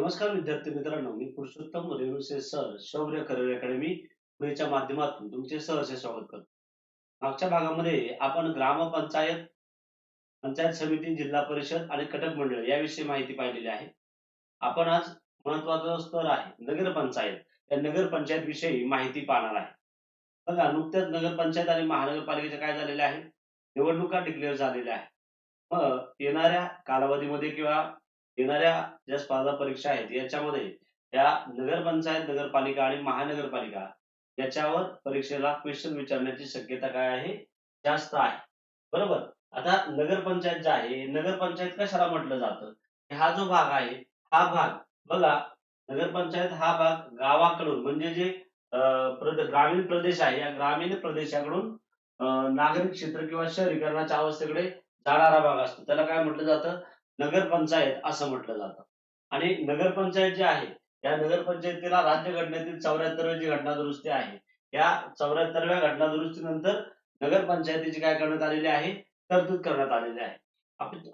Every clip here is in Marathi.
नमस्कार विद्यार्थी मित्रांनो मी Purushottam Renuse sir Shaurya career academy पुणेच्या माध्यमातून तुमचे सहर्ष स्वागत करतो. मागच्या भागामध्ये आपण ग्रामपंचायत पंचायत समिती जिल्हा परिषद आणि कटक मंडळ याविषयी माहिती पाहिलेली आहे. आपण आज महत्त्वाचा स्तर आहे नगरपंचायत. या नगरपंचायत विषयी माहिती पाहणार आहे. बघा नुकत्याच नगरपंचायत आणि महानगरपालिकेच्या काय झालेल्या आहेत निवडणुका डिक्लेअर झालेल्या आहेत. मग येणाऱ्या कालावधीमध्ये किंवा येणाऱ्या ज्या स्पर्धा परीक्षा आहेत याच्यामध्ये या नगरपंचायत नगरपालिका आणि महानगरपालिका याच्यावर परीक्षेला क्वेश्चन विचारण्याची शक्यता काय आहे? जास्त आहे. बरोबर? आता नगरपंचायत जे आहे नगरपंचायत कशाला म्हटलं जातं? हा जो भाग आहे हा भाग बघा नगरपंचायत हा भाग गावाकडून म्हणजे जे ग्रामीण प्रदेश आहे या ग्रामीण प्रदेशाकडून नागरिक क्षेत्र किंवा शहरीकरणाच्या अवस्थेकडे जाणारा भाग असतो. त्याला काय म्हटलं जातं? नगरपंचायत असं म्हटलं जातं. आणि नगरपंचायत जी आहे या नगरपंचायतीला राज्य घटनेतील चौऱ्याहत्तरव्या जी घटना दुरुस्ती आहे या चौऱ्याहत्तरव्या घटना दुरुस्तीनंतर नगरपंचायतीची काय करण्यात आलेली आहे तरतूद करण्यात आलेली आहे.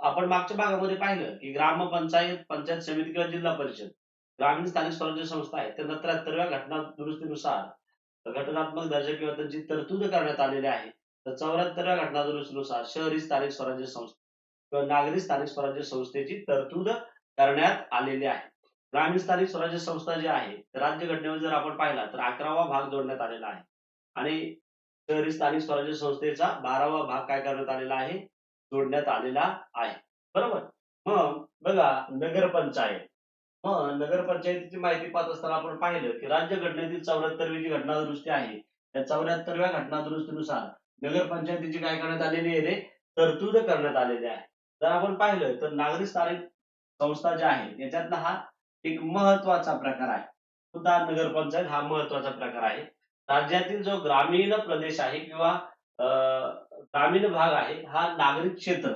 आपण मागच्या भागामध्ये पाहिलं की ग्रामपंचायत पंचायत समिती किंवा जिल्हा परिषद ग्रामीण स्थानिक स्वराज्य संस्था आहे त्यांना त्र्याहत्तरव्या घटना दुरुस्तीनुसार घटनात्मक दर्जा किंवा त्यांची तरतूद करण्यात आलेली आहे. तर चौऱ्याहत्तरव्या घटना दुरुस्तीनुसार शहरी स्थानिक स्वराज्य संस्था नागरी स्थानिक स्वराज्य संस्थेची तरतूद करण्यात आलेली आहे. ग्रामीण स्थानिक स्वराज्य संस्था जी आहे राज्य घटनेवर जर आपण पाहिला तर अकरावा भाग जोडण्यात आलेला आहे. आणि शहरी स्थानिक स्वराज्य संस्थेचा बारावा भाग काय करण्यात आलेला आहे? जोडण्यात आलेला आहे. बरोबर? मग बघा नगरपंचायत. मग नगरपंचायतीची माहिती पाहत असताना आपण पाहिलं की राज्यघटनेतील चौऱ्याहत्तरवी जी घटना दुरुस्ती आहे. त्या चौऱ्याहत्तरव्या घटना दुरुस्तीनुसार नगरपंचायतीची काय करण्यात आलेली आहे रे? तरतूद करण्यात आलेली आहे. जर आपण पाहिलं तर नागरिक स्थानिक संस्था ज्या आहेत याच्यातला हा एक महत्त्वाचा प्रकार आहे. सुद्धा नगरपंचायत हा महत्त्वाचा प्रकार आहे. राज्यातील जो ग्रामीण प्रदेश आहे किंवा अं, ग्रामीण भाग आहे हा नागरिक क्षेत्र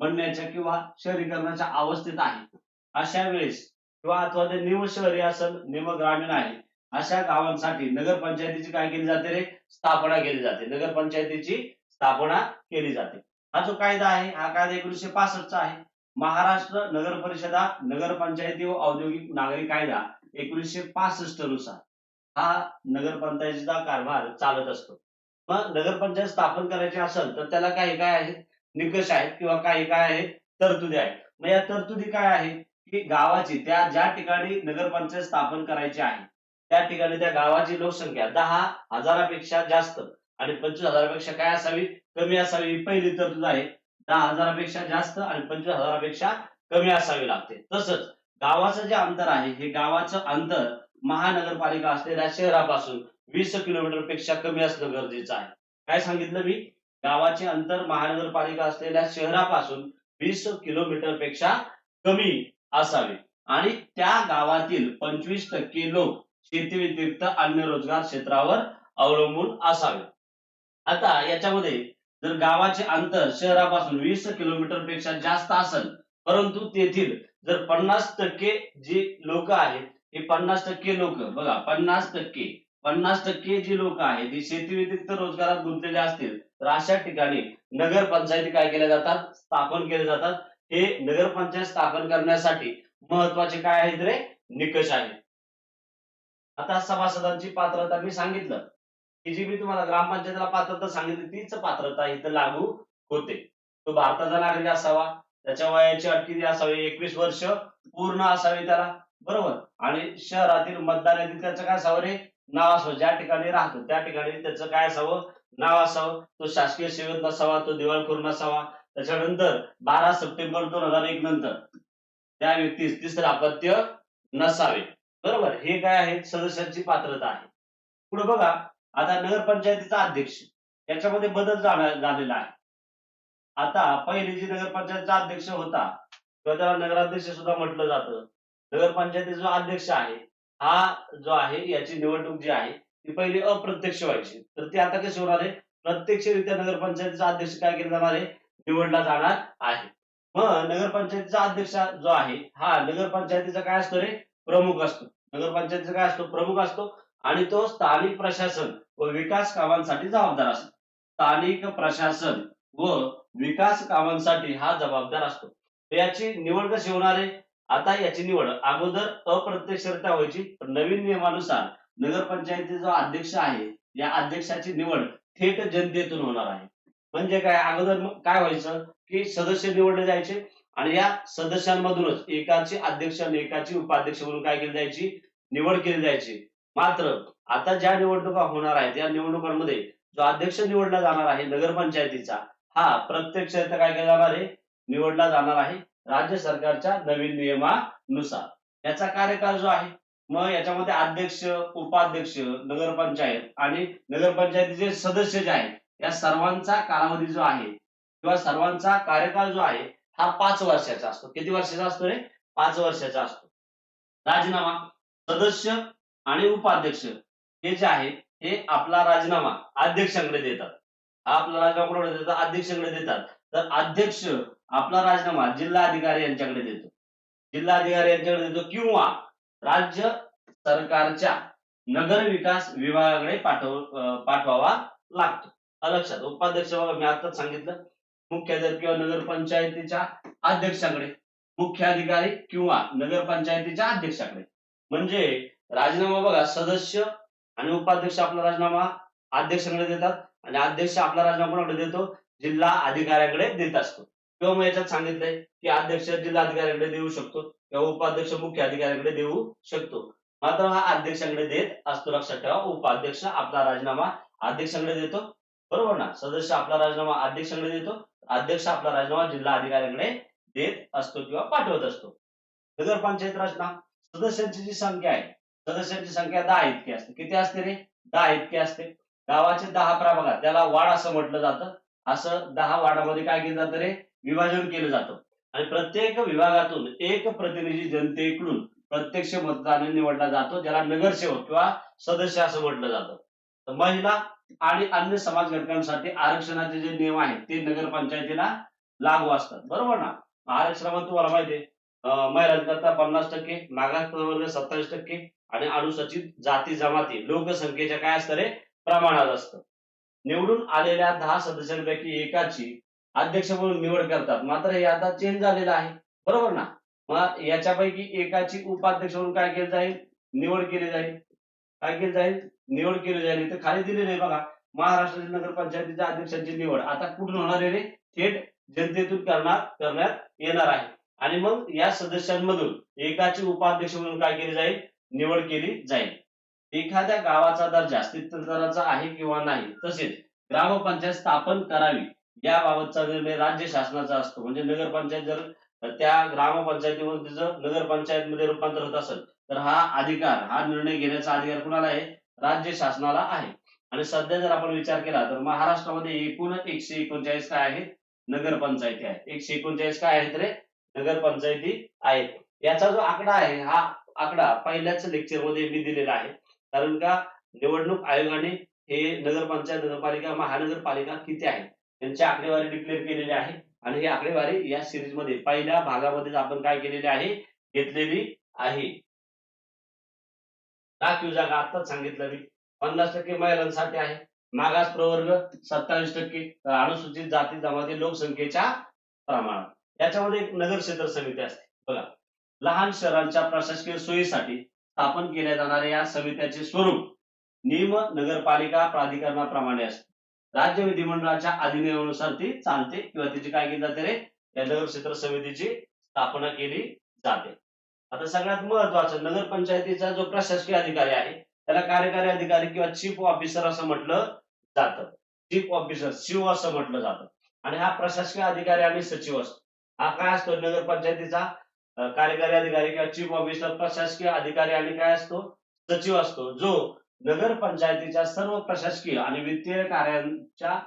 बनण्याच्या किंवा शहरीकरणाच्या अवस्थेत आहे. अशा वेळेस किंवा अथवा ते निम शहरी असेल निम ग्रामीण आहे अशा गावांसाठी नगरपंचायतीची काय केली जाते रे? स्थापना केली जाते. नगरपंचायतीची स्थापना केली जाते. हा जो कायदा आहे हा कायदा एकोणीसशे पासष्टचा आहे. महाराष्ट्र नगर परिषदा नगरपंचायती व औद्योगिक नागरी कायदा एकोणीसशे पासष्टनुसार हा नगरपंचायतीचा कारभार चालत असतो. मग नगरपंचायत स्थापन करायची असेल तर त्याला काही काय आहेत? निकष आहेत किंवा काही काय आहेत? तरतुदी आहेत. मग या तरतुदी काय आहेत? की गावाची त्या ज्या ठिकाणी नगरपंचायत स्थापन करायची आहे त्या ठिकाणी त्या गावाची लोकसंख्या दहा हजारापेक्षा जास्त आणि पंचवीस हजारापेक्षा काय असावी? कमी असावी. पहिली तरतूद आहे दहा हजारापेक्षा जास्त आणि पंचवीस हजारापेक्षा कमी असावी लागते. तसंच गावाचं जे अंतर आहे हे गावाचं अंतर महानगरपालिका असलेल्या शहरापासून वीस किलोमीटरपेक्षा कमी असणं गरजेचं आहे. काय सांगितलं मी? गावाचे अंतर महानगरपालिका असलेल्या शहरापासून वीस किलोमीटरपेक्षा कमी असावे. आणि त्या गावातील पंचवीस टक्के लोक शेती व्यतिरिक्त अन्य रोजगार क्षेत्रावर अवलंबून असावे. आता याच्यामध्ये जर गावाचे अंतर शहरापासून वीस किलोमीटरपेक्षा जास्त असेल परंतु तेथील जर पन्नास टक्के जी लोक आहेत हे पन्नास टक्के लोक बघा पन्नास टक्के पन्नास टक्के जी लोक आहेत ती शेती व्यतिरिक्त रोजगारात गुंतलेले असतील तर अशा ठिकाणी नगरपंचायती काय केल्या जातात? स्थापन केले जातात. हे नगरपंचायत स्थापन करण्यासाठी महत्त्वाचे काय आहेत रे? निकष आहेत. आता सभासदांची पात्रता मी सांगितलं. की जी मी तुम्हाला ग्रामपंचायतीला पात्रता सांगितली तीच पात्रता इथं लागू होते. तो भारताचा नागरिक असावा त्याच्या वयाची अट किती असावी एकवीस वर्ष पूर्ण असावी त्याला बरोबर. आणि शहरातील मतदार यादीत त्याचं काय असावं रे? नाव असावं. ज्या ठिकाणी राहतो त्या ठिकाणी त्याचं काय असावं? नाव असावं. तो शासकीय सेवेत नसावा तो दिवाळखोर नसावा. त्याच्यानंतर बारा सप्टेंबर दोन हजार एक नंतर त्या व्यक्तीस तिसरं अपत्य नसावे. बरोबर. हे काय आहे सदस्यांची पात्रता आहे. पुढे बघा. आता नगरपंचायतीचा अध्यक्ष याच्यामध्ये बदल जाणार- झालेला आहे. आता पहिले जी नगरपंचायतीचा अध्यक्ष होता किंवा त्याला नगराध्यक्ष सुद्धा म्हटलं जातं. नगरपंचायतीचा जो अध्यक्ष आहे हा जो आहे याची निवडणूक जी आहे ती पहिली अप्रत्यक्ष व्हायची. तर ती आता कशी होणार आहे? प्रत्यक्षरित्या नगरपंचायतीचा अध्यक्ष काय केला जाणार आहे? निवडला जाणार आहे. मग नगरपंचायतीचा अध्यक्ष जो आहे हा नगरपंचायतीचा काय असतो रे? प्रमुख असतो. नगरपंचायतीचा काय असतो? प्रमुख असतो. आणि तो स्थानिक प्रशासन व विकास कामांसाठी जबाबदार असतो. स्थानिक प्रशासन व विकास कामांसाठी हा जबाबदार असतो. याची निवड कशी होणार आहे? आता याची निवड अगोदर अप्रत्यक्षरित्या व्हायची. पण नवीन नियमानुसार नगरपंचायती जो अध्यक्ष आहे या अध्यक्षाची निवड थेट जनतेतून होणार आहे. म्हणजे काय? अगोदर काय व्हायचं? की सदस्य निवडले जायचे आणि या सदस्यांमधूनच एकाची अध्यक्ष आणि एकाची उपाध्यक्ष म्हणून काय केली जायची? निवड केली जायची. मात्र आता ज्या निवडणुका होणार आहेत या निवडणुकांमध्ये जो अध्यक्ष निवडला जाणार आहे नगरपंचायतीचा हा प्रत्यक्ष काय केला जाणार आहे? निवडला जाणार आहे राज्य सरकारच्या नवीन नियमानुसार. याचा कार्यकाळ जो आहे मग याच्यामध्ये अध्यक्ष उपाध्यक्ष नगरपंचायत आणि नगरपंचायतीचे सदस्य जे आहेत या सर्वांचा कालावधी जो आहे किंवा सर्वांचा कार्यकाळ जो आहे हा पाच वर्षाचा असतो. किती वर्षाचा असतो रे? पाच वर्षाचा असतो. राजीनामा सदस्य आणि उपाध्यक्ष हे जे आहे हे आपला राजीनामा अध्यक्षांकडे देतात. हा आपला राजीनामा कोणाकडे देतात? अध्यक्षांकडे देतात. तर अध्यक्ष आपला राजीनामा जिल्हा अधिकारी यांच्याकडे देतो. जिल्हा अधिकारी यांच्याकडे देतो किंवा राज्य सरकारच्या नगर विकास विभागाकडे पाठव पाठवावा लागतो. लक्षात. उपाध्यक्ष मी आताच सांगितलं. मुख्याधिकारी किंवा नगरपंचायतीच्या अध्यक्षांकडे. मुख्य अधिकारी किंवा नगरपंचायतीच्या अध्यक्षाकडे. म्हणजे राजीनामा बघा सदस्य आणि उपाध्यक्ष आपला राजीनामा अध्यक्षांकडे देतात आणि अध्यक्ष आपला राजीनामा कोणाकडे देतो? जिल्हा अधिकाऱ्याकडे देत असतो. किंवा मग याच्यात सांगितलंय की अध्यक्ष जिल्हा अधिकाऱ्याकडे देऊ शकतो किंवा उपाध्यक्ष मुख्य अधिकाऱ्याकडे देऊ शकतो. मात्र हा अध्यक्षांकडे देत असतो लक्षात ठेवा. उपाध्यक्ष आपला राजीनामा अध्यक्षांकडे देतो. बरोबर ना? सदस्य आपला राजीनामा अध्यक्षांकडे देतो. अध्यक्ष आपला राजीनामा जिल्हा अधिकाऱ्याकडे देत असतो किंवा पाठवत असतो. नगरपंचायत रचना सदस्यांची जी संख्या आहे सदस्यांची संख्या दहा इतकी असते. किती असते रे? दहा इतकी असते. गावाचे दहा प्रभागात त्याला वाड असं म्हटलं जातं. असं दहा वाडामध्ये काय केलं जातं रे? विभाजन केलं जातं. आणि प्रत्येक विभागातून एक प्रतिनिधी जनतेकडून प्रत्यक्ष मतदान निवडला जातो ज्याला नगरसेवक किंवा सदस्य असं म्हटलं जातं. तर महिला आणि अन्य समाज घटकांसाठी आरक्षणाचे जे नियम आहेत ते नगरपंचायतीला लागू असतात. बरोबर ना? आरक्षणामध्ये तुम्हाला माहिती आहे अं, पन्नास टक्के मागास प्रवर्ग सत्तावीस टक्के आणि अनुसूचित जाती जमाती लोकसंख्येच्या काय असतं रे? प्रमाणात असतं. निवडून आलेल्या दहा सदस्यांपैकी एकाची अध्यक्ष म्हणून निवड करतात. मात्र हे आता चेंज झालेलं आहे. बरोबर ना? मग याच्यापैकी एकाची उपाध्यक्ष म्हणून काय केलं जाईल? निवड केली जाईल. काय केली जाईल? निवड केली जाईल. तर खाली दिलेलं आहे बघा. महाराष्ट्रातील नगरपंचायतीच्या अध्यक्षांची निवड. आता कुठून होणार आहे रे? थेट जनतेतून करणार करण्यात येणार आहे. आणि मग या सदस्यांमधून एकाची उपाध्यक्ष म्हणून काय केली जाईल? निवड केली जाईल. एखाद्या गावाचा दर्जा दराचा आहे किंवा नाही तसेच ग्रामपंचायत स्थापन करावी याबाबतचा निर्णय राज्य शासनाचा असतो. म्हणजे नगरपंचायत जर त्या ग्रामपंचायतीमध्ये जर नगरपंचायतमध्ये रूपांतर होत असेल तर हा अधिकार हा निर्णय घेण्याचा अधिकार कुणाला आहे? राज्य शासनाला आहे. आणि सध्या जर आपण विचार केला तर महाराष्ट्रामध्ये एकूण एकशे एकोणचाळीस काय आहेत? नगरपंचायती आहेत. एकशे एकोणचाळीस काय आहेत रे? नगरपंचायती आहेत याचा जो आकडा आहे हा आकडा पहिल्याच लेक्चरमध्ये मी दिलेला आहे. कारण का निवडणूक आयोगाने हे नगरपंचायत नगरपालिका महानगरपालिका किती आहे यांची आकडेवारी डिक्लेअर केलेली आहे. आणि ही आकडेवारी या सिरीजमध्ये पहिल्या भागामध्ये आपण काय केलेली आहे घेतलेली आहे. राखीव जागा आताच सांगितलं मी. पन्नास टक्के महिलांसाठी आहे. मागास प्रवर्ग सत्तावीस टक्के अनुसूचित जाती जमाती लोकसंख्येच्या प्रमाणात. याच्यामध्ये एक नगर क्षेत्र समिती असते. बघा लहान शहरांच्या प्रशासकीय सोयीसाठी स्थापन केल्या जाणाऱ्या या समित्याचे स्वरूप नियम नगरपालिका प्राधिकरणाप्रमाणे असते. राज्य विधिमंडळाच्या अधिनियमानुसार ती चालते किंवा तिची काय केली जाते रे? या नगर क्षेत्र समितीची स्थापना केली जाते. आता सगळ्यात महत्वाचं नगरपंचायतीचा जो प्रशासकीय अधिकारी आहे त्याला कार्यकारी अधिकारी किंवा चीफ ऑफिसर असं म्हटलं जातं. चीफ ऑफिसर शिव असं म्हटलं जातं. आणि हा प्रशासकीय अधिकारी आणि सचिव असतो. हा काय असतो? नगरपंचायतीचा कार्यकारी अधिकारी किंवा चीफ ऑफिसर प्रशासकीय अधिकारी आणि काय असतो? सचिव असतो जो नगरपंचायतीच्या सर्व प्रशासकीय आणि वित्तीय कार्यांच्या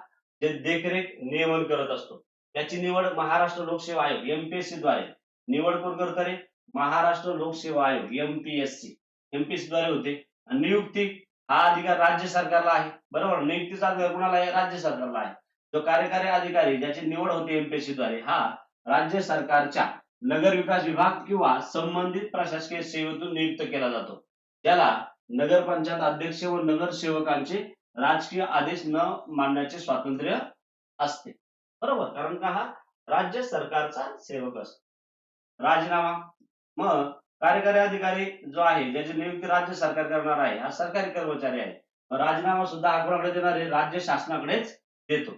जे देखरेख नियमन करत असतो. त्याची निवड महाराष्ट्र लोकसेवा आयोग एमपीएससी द्वारे निवड कोण करतो रे? महाराष्ट्र लोकसेवा आयोग एमपीएससी एमपीएससी द्वारे होते. आणि नियुक्ती हा अधिकार राज्य सरकारला आहे. बरोबर? नियुक्तीचा अधिकार कुणाला आहे? राज्य सरकारला आहे. जो कार्यकारी अधिकारी ज्याची निवड होते एमपीएससी द्वारे हा राज्य सरकारच्या नगर विकास विभाग किंवा संबंधित प्रशासकीय सेवेतून नियुक्त केला जातो. त्याला नगरपंचायत अध्यक्ष व नगरसेवकांचे राजकीय आदेश न मांडण्याचे स्वातंत्र्य असते. बरोबर? कारण का हा? राज्य सरकारचा सेवक असतो. राजीनामा. मग कार्यकारी अधिकारी जो आहे ज्याची नियुक्ती राज्य सरकार करणार आहे हा सरकारी कर्मचारी आहे. राजीनामा सुद्धा हा कोणाकडे देणार आहे राज्य शासनाकडेच देतो.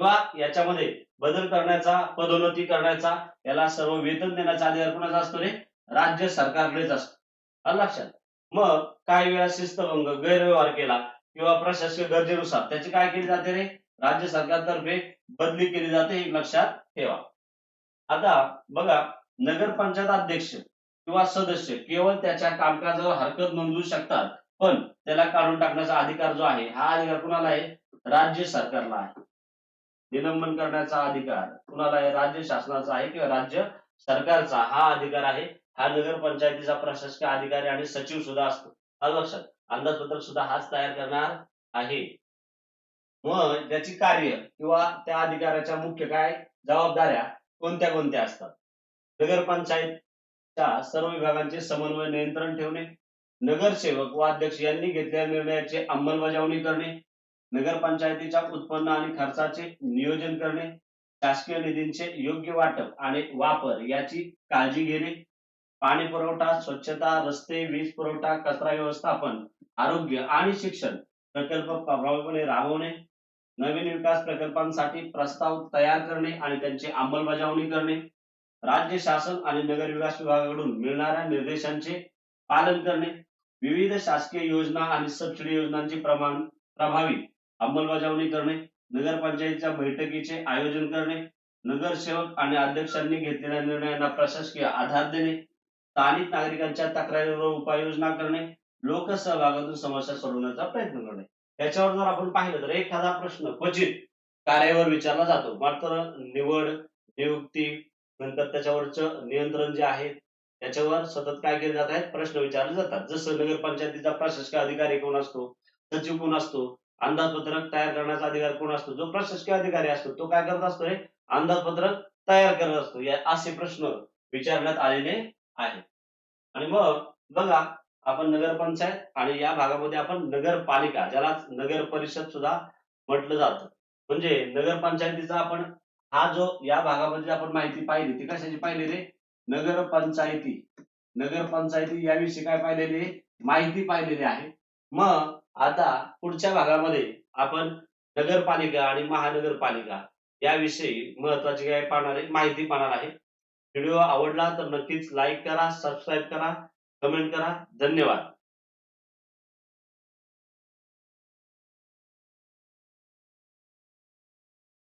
किंवा याच्यामध्ये बदल करण्याचा पदोन्नती करण्याचा याला सर्व वेतन देण्याचा अधिकार कोणाचा असतो रे? राज्य सरकारकडेच असतो. लक्षात? मग काही वेळा शिस्तभंग गैरव्यवहार केला किंवा प्रशासकीय गरजेनुसार त्याची काय केली जाते रे? राज्य सरकारतर्फे बदली केली जाते हे लक्षात ठेवा. आता बघा नगरपंचायत अध्यक्ष किंवा सदस्य केवळ त्याच्या कामकाजावर हरकत नोंदवू शकतात पण त्याला काढून टाकण्याचा अधिकार जो आहे हा अधिकार कुणाला आहे? राज्य सरकारला आहे. निलंबन करण्याचा अधिकार. कुणाला आहे? राज्य शासनाचा आहे किंवा राज्य सरकारचा हा अधिकार आहे. हा नगरपंचायतीचा प्रशासकीय अधिकारी आणि सचिव सुद्धा असतो. आलं लक्षात अंदाजपत्रक सुद्धा हाच तयार करणार आहे. मग त्याची कार्य किंवा त्या अधिकाऱ्याच्या मुख्य काय जबाबदाऱ्या कोणत्या कोणत्या असतात? नगरपंचायतच्या सर्व विभागांचे समन्वय नियंत्रण ठेवणे. नगरसेवक व अध्यक्ष यांनी घेतलेल्या निर्णयाची अंमलबजावणी करणे. नगरपंचायतीच्या उत्पन्न आणि खर्चाचे नियोजन करणे शासकीय निधींचे योग्य वाटप आणि वापर याची काळजी घेणे पाणी पुरवठा स्वच्छता रस्ते वीज पुरवठा कचरा व्यवस्थापन आरोग्य आणि शिक्षण प्रकल्प प्रभावीपणे राबवणे नवीन विकास प्रकल्पांसाठी प्रस्ताव तयार करणे आणि त्यांची अंमलबजावणी करणे राज्य शासन आणि नगर विकास विभागाकडून मिळणाऱ्या निर्देशांचे पालन करणे विविध शासकीय योजना आणि सबसिडी योजनांची प्रमाण प्रभावी अंमलबजावणी करणे नगरपंचायतीच्या बैठकीचे आयोजन करणे नगरसेवक आणि अध्यक्षांनी घेतलेल्या निर्णयांना प्रशासकीय आधार देणे स्थानिक नागरिकांच्या तक्रारीवर उपाययोजना करणे लोकसहभागातून समस्या सोडवण्याचा प्रयत्न करणे. याच्यावर जर आपण पाहिलं तर एखादा प्रश्न क्वचित कार्यावर विचारला जातो. मात्र निवड नियुक्ती नंतर त्याच्यावरचं नियंत्रण जे आहे त्याच्यावर सतत काय केले जात आहेत? प्रश्न विचारले जातात. जसं नगरपंचायतीचा प्रशासकीय अधिकारी कोण असतो? सचिव कोण असतो? अंदाजपत्रक तयार करण्याचा अधिकार कोण असतो? जो प्रशासकीय अधिकारी असतो तो काय करत असतो अंदाजपत्रक तयार करत असतो. या असे प्रश्न विचारण्यात आलेले आहेत. आणि मग बघा आपण नगरपंचायत आणि या भागामध्ये आपण नगरपालिका ज्याला नगर परिषद सुद्धा म्हटलं जातं. म्हणजे नगरपंचायतीचा आपण हा जो या भागामध्ये आपण माहिती पाहिली ती कशाची पाहिलेली नगरपंचायती. नगरपंचायती याविषयी काय पाहिलेली माहिती पाहिलेली आहे. मग आता पुढच्या भागामध्ये आपण नगरपालिका आणि महानगरपालिका याविषयी महत्वाची काय पाहणार आहे माहिती पाहणार आहे. व्हिडिओ आवडला तर नक्कीच लाईक करा सबस्क्राईब करा कमेंट करा. धन्यवाद.